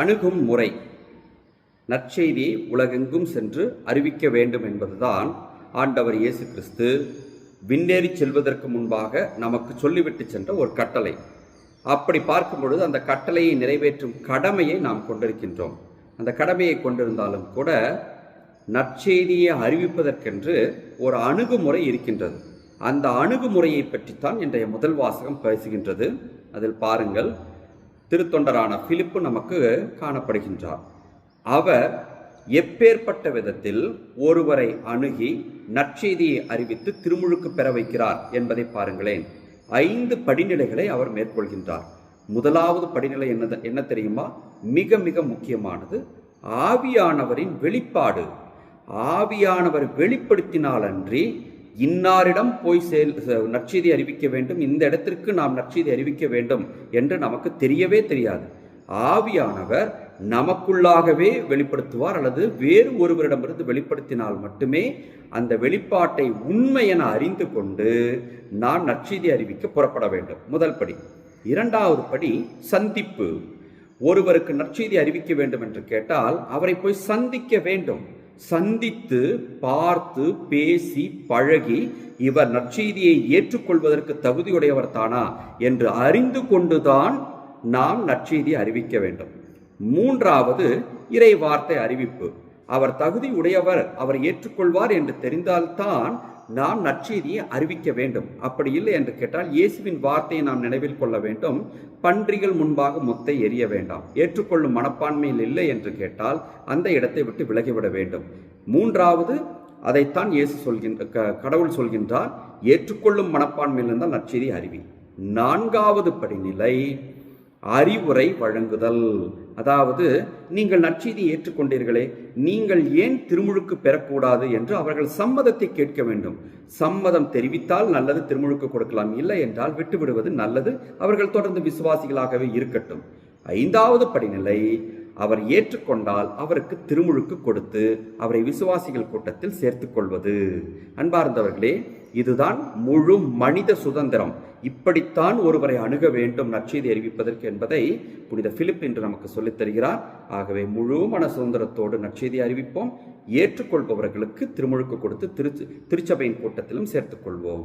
அணுகும் முறை. நற்செய்தியை உலகெங்கும் சென்று அறிவிக்க வேண்டும் என்பதுதான் ஆண்டவர் இயேசு கிறிஸ்து விண்ணேறி செல்வதற்கு முன்பாக நமக்கு சொல்லிவிட்டு சென்ற ஒரு கட்டளை. அப்படி பார்க்கும் பொழுது அந்த கட்டளையை நிறைவேற்றும் கடமையை நாம் கொண்டிருக்கின்றோம். அந்த கடமையை கொண்டிருந்தாலும் கூட நற்செய்தியை அறிவிப்பதற்கென்று ஒரு அணுகுமுறை இருக்கின்றது. அந்த அணுகுமுறையை பற்றித்தான் இன்றைய முதல் வாசகம் பேசுகின்றது. அதில் பாருங்கள் திருத்தொண்டரான பிலிப்பு நமக்கு காணப்படுகின்றார். அவர் எப்பேற்பட்ட விதத்தில் ஒருவரை அணுகி நற்செய்தியை அறிவித்து திருமுழுக்கு பெற வைக்கிறார் என்பதை பாருங்களேன். ஐந்து படிநிலைகளை அவர் மேற்கொள்கின்றார். முதலாவது படிநிலை என்ன என்ன தெரியுமா? மிக மிக முக்கியமானது. ஆவியானவரின் வெளிப்பாடு. ஆவியானவர் வெளிப்படுத்தினாலன்றி இன்னாரிடம் போய் செயல் நற்செய்தி அறிவிக்க வேண்டும். இந்த இடத்திற்கு நாம் நற்செய்தி அறிவிக்க வேண்டும் என்று நமக்கு தெரியவே தெரியாது. ஆவியானவர் நமக்குள்ளாகவே வெளிப்படுத்துவார் அல்லது வேறு ஒருவரிடமிருந்து வெளிப்படுத்தினால் மட்டுமே அந்த வெளிப்பாட்டை உண்மை என அறிந்து கொண்டு நான் நற்செய்தி அறிவிக்க புறப்பட வேண்டும். முதல் படி. இரண்டாவது படி சந்திப்பு. ஒருவருக்கு நற்செய்தி அறிவிக்க வேண்டும் என்று கேட்டால் அவரை போய் சந்திக்க வேண்டும். சந்தித்து பார்த்து பேசி பழகி இவர் நற்செய்தியை ஏற்றுக்கொள்வதற்கு தகுதியுடையவர் தானா என்று அறிந்து கொண்டுதான் நாம் நற்செய்தி அறிவிக்க வேண்டும். மூன்றாவது இறை வார்த்தை அறிவிப்பு. அவர் தகுதி உடையவர் அவர் ஏற்றுக்கொள்வார் என்று தெரிந்தால்தான் நாம் நற்செய்தியை அறிவிக்க வேண்டும். அப்படி இல்லை என்று கேட்டால் இயேசுவின் வார்த்தையை நாம் நினைவில் கொள்ள வேண்டும். பன்றிகள் முன்பாக முத்தை எரிய வேண்டாம். ஏற்றுக்கொள்ளும் மனப்பான்மையில் இல்லை என்று கேட்டால் அந்த இடத்தை விட்டு விலகிவிட வேண்டும். மூன்றாவது அதைத்தான் இயேசு சொல்கின்ற க- கடவுள் சொல்கின்றார். ஏற்றுக்கொள்ளும் மனப்பான்மையில் இருந்தால் நற்செய்தி அறிவி. நான்காவது படிநிலை அறிவுரை வழங்குதல். அதாவது நீங்கள் நற்செய்தி ஏற்றுக்கொண்டீர்களே நீங்கள் ஏன் திருமுழுக்கு பெறக்கூடாது என்று அவர்கள் சம்மதத்தை கேட்க வேண்டும். சம்மதம் தெரிவித்தால் நல்லது திருமுழுக்கு கொடுக்கலாம். இல்லை என்றால் விட்டுவிடுவது நல்லது. அவர்கள் தொடர்ந்து விசுவாசிகளாகவே இருக்கட்டும். ஐந்தாவது படிநிலை அவர் ஏற்றுக்கொண்டால் அவருக்கு திருமுழுக்கு கொடுத்து அவரை விசுவாசிகள் கூட்டத்தில் சேர்த்துக்கொள்வது அன்பார்ந்தவர்களே இதுதான் முழு மனித சுதந்திரம். இப்படித்தான் ஒருவரை அணுக வேண்டும் நற்செய்தி அறிவிப்பதற்கு என்பதை புனித பிலிப் என்று நமக்கு சொல்லித் தருகிறார். ஆகவே முழு மன சுதந்திரத்தோடு நற்செய்தி அறிவிப்போம். ஏற்றுக்கொள்பவர்களுக்கு திருமுழுக்கு கொடுத்து திரு திருச்சபையின் கூட்டத்திலும் சேர்த்துக்கொள்வோம்